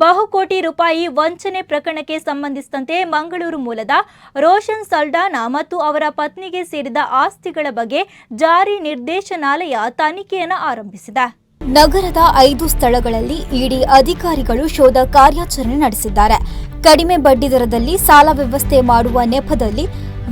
ಬಹುಕೋಟಿ ರೂಪಾಯಿ ವಂಚನೆ ಪ್ರಕರಣಕ್ಕೆ ಸಂಬಂಧಿಸಿದಂತೆ ಮಂಗಳೂರು ಮೂಲದ ರೋಷನ್ ಸಲ್ಡಾನಾ ಮತ್ತು ಅವರ ಪತ್ನಿಗೆ ಸೇರಿದ ಆಸ್ತಿಗಳ ಬಗ್ಗೆ ಜಾರಿ ನಿರ್ದೇಶನಾಲಯ ತನಿಖೆಯನ್ನು ಆರಂಭಿಸಿದೆ. ನಗರದ ಐದು ಸ್ಥಳಗಳಲ್ಲಿ ಇಡಿ ಅಧಿಕಾರಿಗಳು ಶೋಧ ಕಾರ್ಯಾಚರಣೆ ನಡೆಸಿದ್ದಾರೆ. ಕಡಿಮೆ ಬಡ್ಡಿ ದರದಲ್ಲಿ ಸಾಲ ವ್ಯವಸ್ಥೆ ಮಾಡುವ ನೆಪದಲ್ಲಿ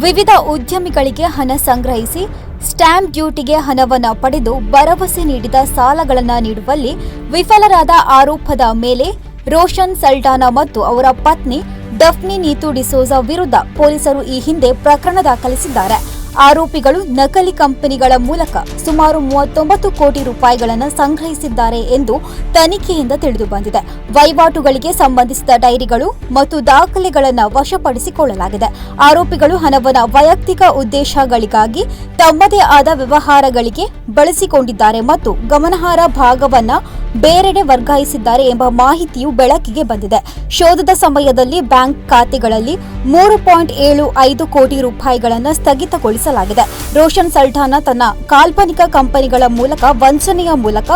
ವಿವಿಧ ಉದ್ಯಮಿಗಳಿಗೆ ಹಣ ಸಂಗ್ರಹಿಸಿ, ಸ್ಟ್ಯಾಂಪ್ ಡ್ಯೂಟಿಗೆ ಹಣವನ್ನು ಪಡೆದು ಭರವಸೆ ನೀಡಿದ ಸಾಲಗಳನ್ನು ನೀಡುವಲ್ಲಿ ವಿಫಲರಾದ ಆರೋಪದ ಮೇಲೆ ರೋಷನ್ ಸಲ್ಟಾನಾ ಮತ್ತು ಅವರ ಪತ್ನಿ ಡಫ್ನಿ ನೀತು ಡಿಸೋಜಾ ವಿರುದ್ಧ ಪೊಲೀಸರು ಈ ಹಿಂದೆ ಪ್ರಕರಣ ದಾಖಲಿಸಿದ್ದಾರೆ. ಆರೋಪಿಗಳು ನಕಲಿ ಕಂಪನಿಗಳ ಮೂಲಕ ಸುಮಾರು ಮೂವತ್ತೊಂಬತ್ತು ಕೋಟಿ ರೂಪಾಯಿಗಳನ್ನು ಸಂಗ್ರಹಿಸಿದ್ದಾರೆ ಎಂದು ತನಿಖೆಯಿಂದ ತಿಳಿದುಬಂದಿದೆ ವಹಿವಾಟುಗಳಿಗೆ ಸಂಬಂಧಿಸಿದ ಡೈರಿಗಳು ಮತ್ತು ದಾಖಲೆಗಳನ್ನು ವಶಪಡಿಸಿಕೊಳ್ಳಲಾಗಿದೆ. ಆರೋಪಿಗಳು ಹಣವನ್ನು ವೈಯಕ್ತಿಕ ಉದ್ದೇಶಗಳಿಗಾಗಿ ತಮ್ಮದೇ ಆದ ವ್ಯವಹಾರಗಳಿಗೆ ಬಳಸಿಕೊಂಡಿದ್ದಾರೆ ಮತ್ತು ಗಮನಾರ್ಹ ಭಾಗವನ್ನ ಬೇರೆಡೆ ವರ್ಗಾಯಿಸಿದ್ದಾರೆ ಎಂಬ ಮಾಹಿತಿಯು ಬೆಳಕಿಗೆ ಬಂದಿದೆ. ಶೋಧದ ಸಮಯದಲ್ಲಿ ಬ್ಯಾಂಕ್ ಖಾತೆಗಳಲ್ಲಿ ಮೂರು ಪಾಯಿಂಟ್ ಏಳು ಐದು ಕೋಟಿ ರೂಪಾಯಿಗಳನ್ನು ಸ್ಥಗಿತಗೊಳಿಸಲಾಗಿದೆ. ರೋಷನ್ ಸಲ್ಠಾನ ತನ್ನ ಕಾಲ್ಪನಿಕ ಕಂಪನಿಗಳ ಮೂಲಕ ವಂಚನೆಯ ಮೂಲಕ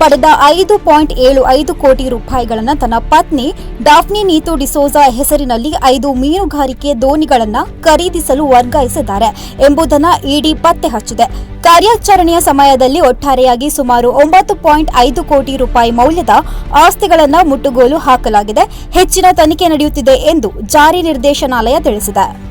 ಪಡೆದ ಐದು ಪಾಯಿಂಟ್ ಏಳು ಐದು ಕೋಟಿ ರೂಪಾಯಿಗಳನ್ನು ತನ್ನ ಪತ್ನಿ ಡಾಫ್ನಿ ನೀತು ಡಿಸೋಜಾ ಹೆಸರಿನಲ್ಲಿ ಐದು ಮೀನುಗಾರಿಕೆ ದೋಣಿಗಳನ್ನು ಖರೀದಿಸಲು ವರ್ಗಾಯಿಸಿದ್ದಾರೆ ಎಂಬುದನ್ನು ಇಡಿ ಪತ್ತೆ ಹಚ್ಚಿದೆ. ಕಾರ್ಯಾಚರಣೆಯ ಸಮಯದಲ್ಲಿ ಒಟ್ಟಾರೆಯಾಗಿ ಸುಮಾರು ಒಂಬತ್ತು ಪಾಯಿಂಟ್ ಐದು ಕೋಟಿ ರೂಪಾಯಿ ಮೌಲ್ಯದ ಆಸ್ತಿಗಳನ್ನು ಮುಟ್ಟುಗೋಲು ಹಾಕಲಾಗಿದೆ. ಹೆಚ್ಚಿನ ತನಿಖೆ ನಡೆಯುತ್ತಿದೆ ಎಂದು ಜಾರಿ ನಿರ್ದೇಶನಾಲಯ ತಿಳಿಸಿದೆ.